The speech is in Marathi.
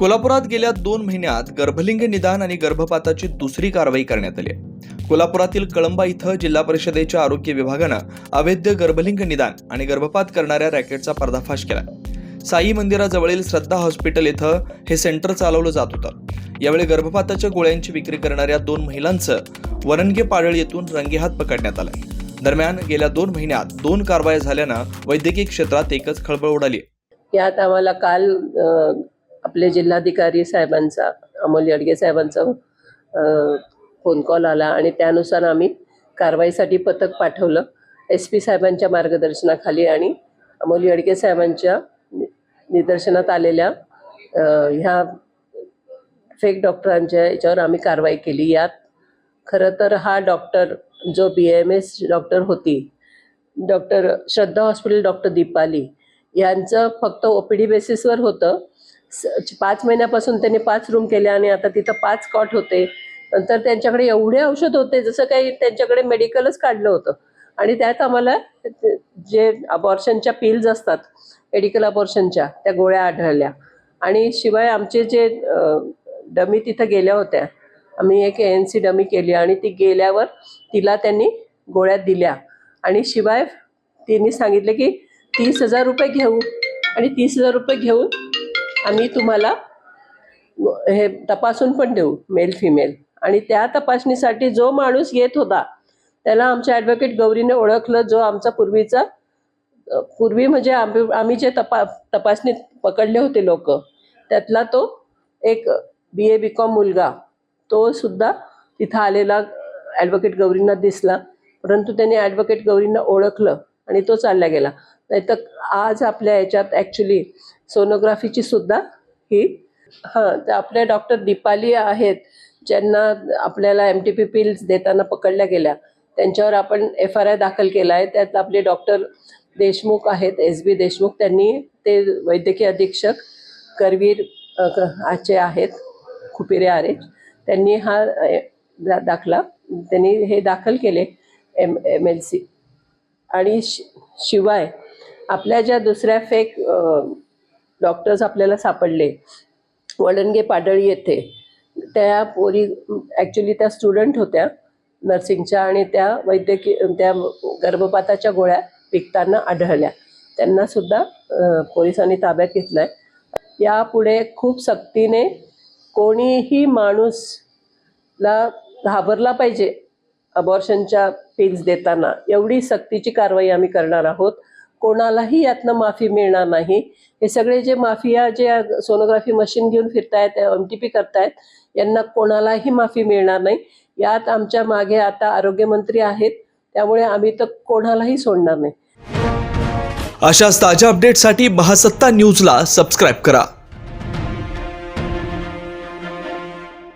कोल्हापुरात गेल्या दोन महिन्यात गर्भलिंग निदान आणि गर्भपाताची दुसरी कारवाई करण्यात आली कोल्हापुरातील कळंबा इथं जिल्हा परिषदेच्या आरोग्य विभागानं अवैध गर्भलिंग निदान आणि गर्भपात करणाऱ्या रॅकेटचा पर्दाफाश केला. साई मंदिराजवळील श्रद्धा हॉस्पिटल इथं हे सेंटर चालवलं जात होतं. यावेळी गर्भपाताच्या गोळ्यांची विक्री करणाऱ्या दोन महिलांचं वरणगे पाडळ येथून रंगेहात पकडण्यात आलं. दरम्यान गेल्या दोन महिन्यात दोन कारवाया झाल्यानं वैद्यकीय क्षेत्रात एकच खळबळ उडाली. यात आम्हाला काल आपले जिल्हाधिकारी साहेबांचा अमोल यडगे साहेबांचा फोन कॉल आला आणि त्यानुसार आम्ही कारवाईसाठी पथक पाठवलं. एस पी साहेबांच्या मार्गदर्शनाखाली आणि अमोल यडगे साहेबांच्या निदर्शनात आलेल्या ह्या फेक डॉक्टरांच्या याच्यावर आम्ही कारवाई केली. यात खरं तर हा डॉक्टर जो बी एम एस डॉक्टर होती doctor Shraddha hospital doctor Deepali यांचं फक्त ओ पी डी बेसिसवर होतं. पाच महिन्यापासून त्यांनी पाच रूम केले आणि आता तिथं पाच कॉट होते. नंतर त्यांच्याकडे एवढे औषध होते जसं काही त्यांच्याकडे मेडिकलच काढलं होतं. आणि त्यात आम्हाला जे अबॉर्शनच्या पिल्स असतात मेडिकल अबॉर्शनच्या त्या गोळ्या आढळल्या. आणि शिवाय आमचे जे डमी तिथं गेल्या होत्या. आम्ही एक एन सी डमी केली आणि ती गेल्यावर तिला त्यांनी गोळ्या दिल्या. आणि शिवाय तिने सांगितले की तीस हजार रुपये घेऊ. आणि तीस हजार रुपये घेऊन आम्ही तुम्हाला हे तपासून पण देऊ मेल फिमेल आणि त्या तपासणीसाठी जो माणूस येत होता त्याला आमच्या ॲडव्होकेट गौरीने ओळखलं जो आमचा पूर्वीचा पूर्वी म्हणजे आम्ही आम्ही जे तपा तपासणीत पकडले होते लोक त्यातला तो एक बी ए बी कॉम मुलगा तो सुद्धा तिथं आलेला ॲडव्होकेट गौरींना दिसला. परंतु त्याने ॲडव्होकेट गौरींना ओळखलं आणि तो चालला गेला. नाही तर आज आपल्या याच्यात ॲक्च्युली सोनोग्राफीची सुद्धा ही. हां तर आपल्या डॉक्टर दीपाली आहेत ज्यांना आपल्याला एम टी पी पिल्स देताना पकडल्या गेल्या. त्यांच्यावर आपण एफ आर आय दाखल केला आहे. त्यात आपले डॉक्टर देशमुख आहेत एस बी देशमुख. त्यांनी ते वैद्यकीय अधीक्षक करवीर आचे आहेत खुपिरे आरे. त्यांनी हा दा- दाखला त्यांनी हे दाखल केले एम एम एल सी आणि शि शिवाय आपल्या ज्या दुसऱ्या फेक डॉक्टर्स आपल्याला सापडले. वडणगे पाडळी येथे. त्या पोरी ॲक्च्युली त्या स्टुडंट होत्या नर्सिंगच्या आणि त्या वैद्यकीय त्या गर्भपाताच्या गोळ्या विकताना आढळल्या. त्यांना सुद्धा पोलिसांनी ताब्यात घेतलं आहे यापुढे खूप सक्तीने कोणीही माणूसला घाबरला पाहिजे अबॉर्शनच्या पिल्स देताना. एवढी सक्तीची कारवाई आम्ही करणार आहोत. कोणालाही यातनं माफी मिळणार नाही. हे सगळे जे माफिया जे सोनोग्राफी मशीन घेऊन फिरतायत एम टी पी करतायत यांना कोणालाही माफी मिळणार नाही. यात आमच्या मागे आता आरोग्यमंत्री आहेत. त्यामुळे आम्ही तर कोणालाही सोडणार नाही. अशाच ताज्या अपडेटसाठी महासत्ता न्यूजला सबस्क्राईब करा.